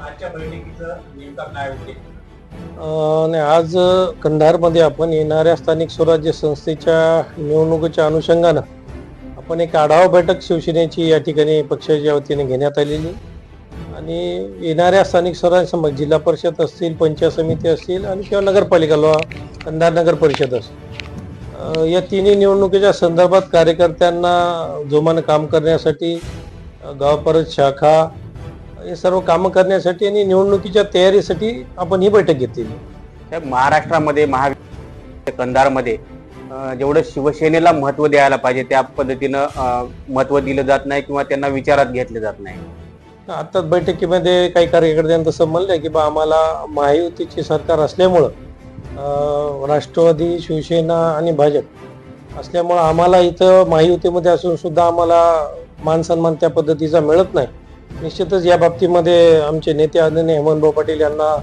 आजच्या बैठकीचं नेमका काय नाही आज कंधारमध्ये आपण येणाऱ्या स्थानिक स्वराज्य संस्थेच्या निवडणुकीच्या अनुषंगानं आपण एक आढावा बैठक शिवसेनेची या ठिकाणी पक्षाच्या वतीने घेण्यात आलेली. आणि येणाऱ्या स्थानिक स्वराज्य सम जिल्हा परिषद असतील पंचायत समिती असतील आणि किंवा नगरपालिका लो कंधार नगर परिषद असेल या तिन्ही निवडणुकीच्या संदर्भात कार्यकर्त्यांना जोमानं काम करण्यासाठी गावपरत शाखा हे सर्व कामं करण्यासाठी आणि निवडणुकीच्या तयारीसाठी आपण ही बैठक घेतलेली त्या महाराष्ट्रामध्ये महा कंधारमध्ये जेवढं शिवसेनेला महत्त्व द्यायला पाहिजे त्या पद्धतीनं अं, महत्त्व दिलं जात नाही किंवा त्यांना विचारात घेतले जात नाही. आताच बैठकीमध्ये काही कार्यकर्त्यांनी तसं म्हणलंय की बा आम्हाला महायुतीचे सरकार असल्यामुळं राष्ट्रवादी शिवसेना आणि भाजप असल्यामुळं आम्हाला इथं महायुतीमध्ये असून सुद्धा आम्हाला मान सन्मान त्या पद्धतीचा मिळत नाही. निश्चितच या बाबतीमध्ये आमचे नेते आदरणीय हेमंतभाऊ पाटील यांना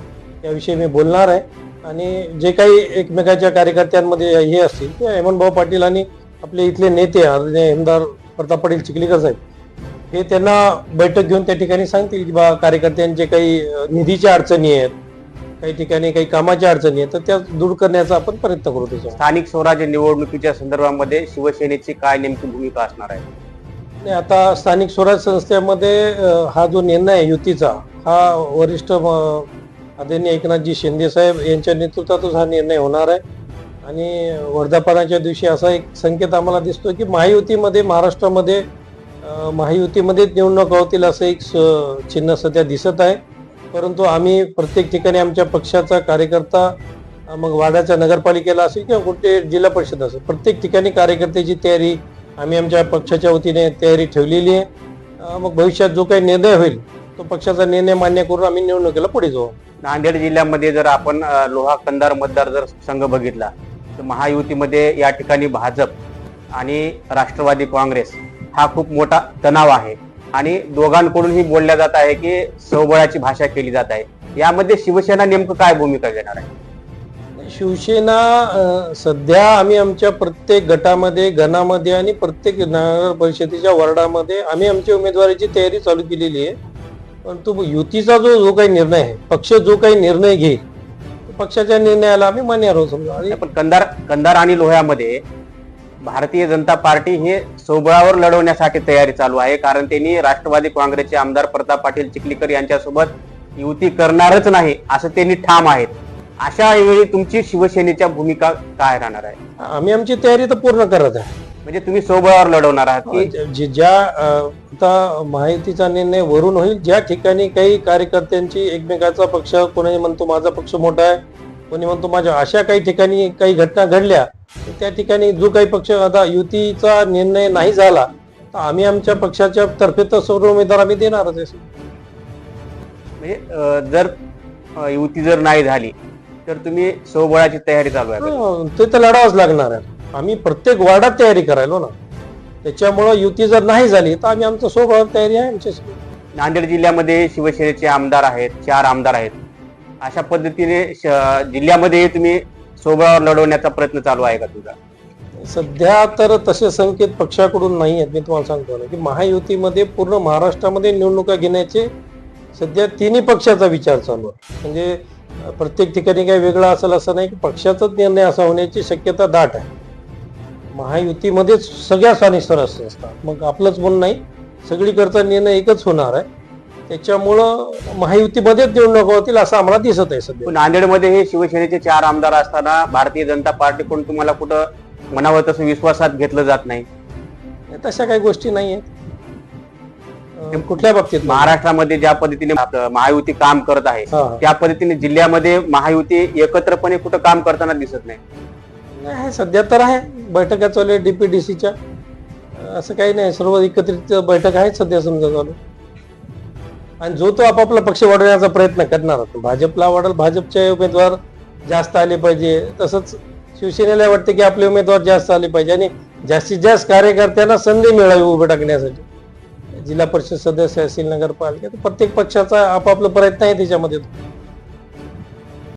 याविषयी मी बोलणार आहे. आणि जे काही एकमेकाच्या कार्यकर्त्यांमध्ये हे असतील ते हेमंतभाऊ पाटील आणि आपले इथले नेते आदरणीय हेमदार प्रताप पाटील चिखलीकर साहेब हे त्यांना बैठक घेऊन त्या ठिकाणी सांगतील की बा कार्यकर्त्यांचे काही निधीच्या अडचणी आहेत काही ठिकाणी काही कामाच्या अडचणी आहेत तर त्या दूर करण्याचा आपण प्रयत्न करू त्याच्या स्थानिक स्वराज्य निवडणुकीच्या संदर्भामध्ये शिवसेनेची काय नेमकी भूमिका असणार आहे? आणि आता स्थानिक स्वराज संस्थेमध्ये हा जो निर्णय आहे युतीचा हा वरिष्ठ म, आदरणीय एकनाथजी शिंदे साहेब यांच्या नेतृत्वातच हा निर्णय होणार आहे. आणि वर्धापनाच्या दिवशी असा एक संकेत आम्हाला दिसतो की महायुतीमध्ये महाराष्ट्रामध्ये महायुतीमध्येच निवडणूक होतील असं एक स- चिन्ह सध्या दिसत आहे. परंतु आम्ही प्रत्येक ठिकाणी आमच्या पक्षाचा कार्यकर्ता मग वाड्याच्या नगरपालिकेला असेल किंवा कुठे जिल्हा परिषद असेल प्रत्येक ठिकाणी कार्यकर्त्याची तयारी आम्ही आमच्या पक्षाच्या वतीने तयारी ठेवलेली आहे. मग भविष्यात जो काही निर्णय होईल तो पक्षाचा निर्णय मान्य करून आम्ही निवडणुकीला पुढे जाऊ. नांदेड जिल्ह्यामध्ये जर आपण लोहा कंदार मतदार जर संघ बघितला तर महायुतीमध्ये या ठिकाणी भाजप आणि राष्ट्रवादी काँग्रेस हा खूप मोठा तणाव आहे. आणि दोघांकडूनही बोलल्या जात आहे की सौबळाची भाषा केली जात आहे. यामध्ये शिवसेना नेमकं काय भूमिका घेणार आहे? शिवसेना सध्या आम्ही आमच्या प्रत्येक गटामध्ये गणामध्ये आणि प्रत्येक नगर परिषदेच्या वॉर्डामध्ये आम्ही आमच्या उमेदवारीची तयारी चालू केलेली आहे. परंतु युतीचा जो जो काही निर्णय आहे पक्ष जो काही निर्णय घेईल पक्षाच्या निर्णयाला आम्ही मान्य आहोत समजा. पण कंधार कंधार आणि लोह्यामध्ये भारतीय जनता पार्टी हे सोबळावर लढवण्यासाठी तयारी चालू आहे. कारण त्यांनी राष्ट्रवादी काँग्रेसचे आमदार प्रताप पाटील चिखलीकर यांच्यासोबत युती करणारच नाही असं त्यांनी ठाम आहेत. अशा वेळी तुमची शिवसेनेच्या भूमिका काय राहणार आहे? आम्ही आमची तयारी तर पूर्ण करत आहे. म्हणजे तुम्ही सोबळावर लढवणार आहात की? जे- ज्या अ, आता माहितीचा निर्णय वरून होईल ज्या ठिकाणी काही कार्यकर्त्यांची एकमेकाचा पक्ष कोणी म्हणतो माझा पक्ष मोठा आहे कोणी म्हणतो माझ्या अशा काही ठिकाणी काही घटना घडल्या तर त्या ठिकाणी जो काही पक्ष आता युतीचा निर्णय नाही झाला तर आम्ही आमच्या पक्षाच्या तर्फे तर सर्व उमेदवार आम्ही देणारच आहे. म्हणजे अं, जर अं, युती जर नाही झाली तर तुम्ही सोबळाची तयारी चालू आहे. हं, ते तर लढावंच लागणार आहे. आम्ही प्रत्येक वार्डात तयारी करायलो ना. त्याच्यामुळं युती जर नाही झाली तर आम्ही आमचं सोबत तयारी आहे आमची नांदेड जिल्ह्यामध्ये शिवसेनेचे आमदार आहेत चार आमदार आहेत. अशा पद्धतीने श- जिल्ह्यामध्ये तुम्ही सोबळावर लढवण्याचा प्रयत्न चालू आहे का तुझा सध्या तर तसे संकेत पक्षाकडून नाही आहेत. मी तुम्हाला सांगतो ना की महायुतीमध्ये पूर्ण महाराष्ट्रामध्ये निवडणुका घेण्याचे सध्या तिन्ही पक्षाचा विचार चालू आहे. म्हणजे प्रत्येक ठिकाणी काही वेगळा असेल असं नाही की पक्षाचाच निर्णय असा होण्याची शक्यता दाट आहे. महायुतीमध्येच सगळ्या स्वराज्य असतात. मग आपलंच म्हणून नाही सगळीकडचा निर्णय एकच होणार आहे. त्याच्यामुळं महायुतीमध्येच निवडणुका होतील असं आम्हाला दिसत आहे सध्या. नांदेडमध्ये हे शिवसेनेचे चार आमदार असताना भारतीय जनता पार्टीकडून तुम्हाला कुठं म्हणावं तसं विश्वासात घेतलं जात नाही. तशा काही गोष्टी नाही आहेत कुठल्या बाबतीत? महाराष्ट्रामध्ये ज्या पद्धतीने महायुती काम करत आहे. त्या पद्धतीने जिल्ह्यामध्ये महायुती एकत्रपणे कुठं काम करताना दिसत नाही. नाही सध्या तर आहे. बैठका चालू आहे डीपीडीसीच्या असं काही नाही सर्व एकत्रित बैठक आहेत सध्या समजा चालू. आणि जो तो आपापला पक्ष वाढवण्याचा प्रयत्न करणार भाजपला वाढेल भाजपचे उमेदवार जास्त आले पाहिजे. तसंच शिवसेनेला वाटते की आपले उमेदवार जास्त आले पाहिजे. आणि जास्तीत जास्त कार्यकर्त्यांना संधी मिळावी उभे टाकण्यासाठी. जिल्हा परिषद सदस्य असतील नगरपालिका तर प्रत्येक पक्षाचा आपापला प्रयत्न आहे त्याच्यामध्ये.